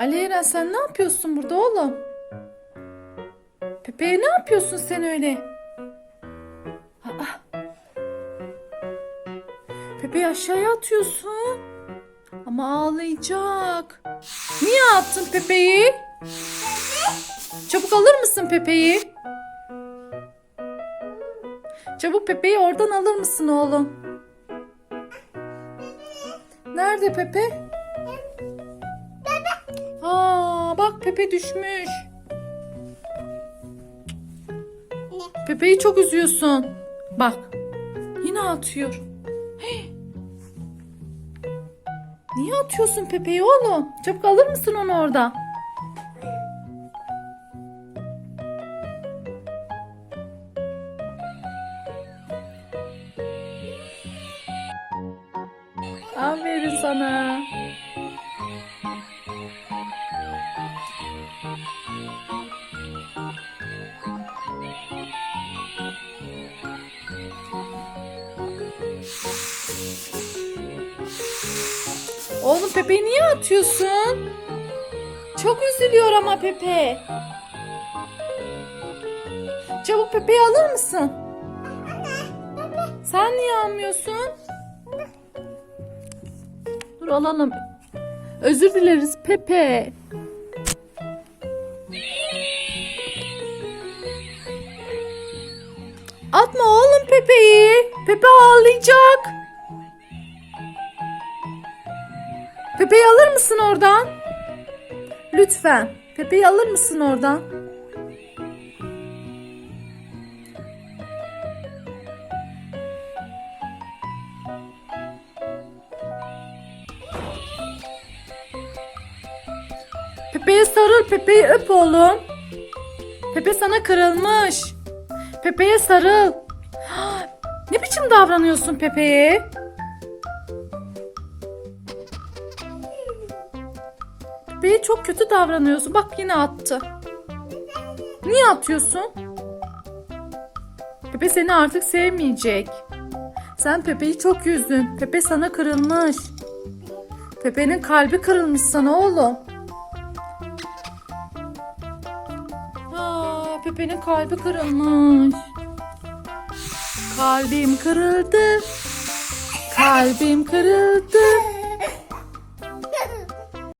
Ali Eren sen ne yapıyorsun burada oğlum? Pepe'ye ne yapıyorsun sen öyle? Aa. Pepe'yi aşağıya atıyorsun. Ama ağlayacak. Niye attın Pepe'yi? Çabuk alır mısın Pepe'yi? Çabuk Pepe'yi oradan alır mısın oğlum? Nerede Pepe? Bak Pepe düşmüş. Pepe'yi çok üzüyorsun. Bak. Yine atıyor. Hey. Niye atıyorsun Pepe'yi oğlum? Çabuk alır mısın onu orada? Aferin sana. Oğlum Pepe'yi niye atıyorsun? Çok üzülüyor ama Pepe. Çabuk Pepe'yi alır mısın? Sen niye almıyorsun? Dur alalım. Özür dileriz Pepe. Atma oğlum Pepe'yi. Pepe ağlayacak. Pepe'yi alır mısın oradan? Lütfen. Pepe'yi alır mısın oradan? Pepe'ye sarıl. Pepe'yi öp oğlum. Pepe sana kırılmış. Pepe'ye sarıl. Ne biçim davranıyorsun Pepe'ye? Pepe'ye çok kötü davranıyorsun. Bak yine attı. Niye atıyorsun? Pepe seni artık sevmeyecek. Sen Pepe'yi çok üzdün. Pepe sana kırılmış. Pepe'nin kalbi kırılmış sana oğlum. Aa, Pepe'nin kalbi kırılmış. Kalbim kırıldı. Kalbim kırıldı.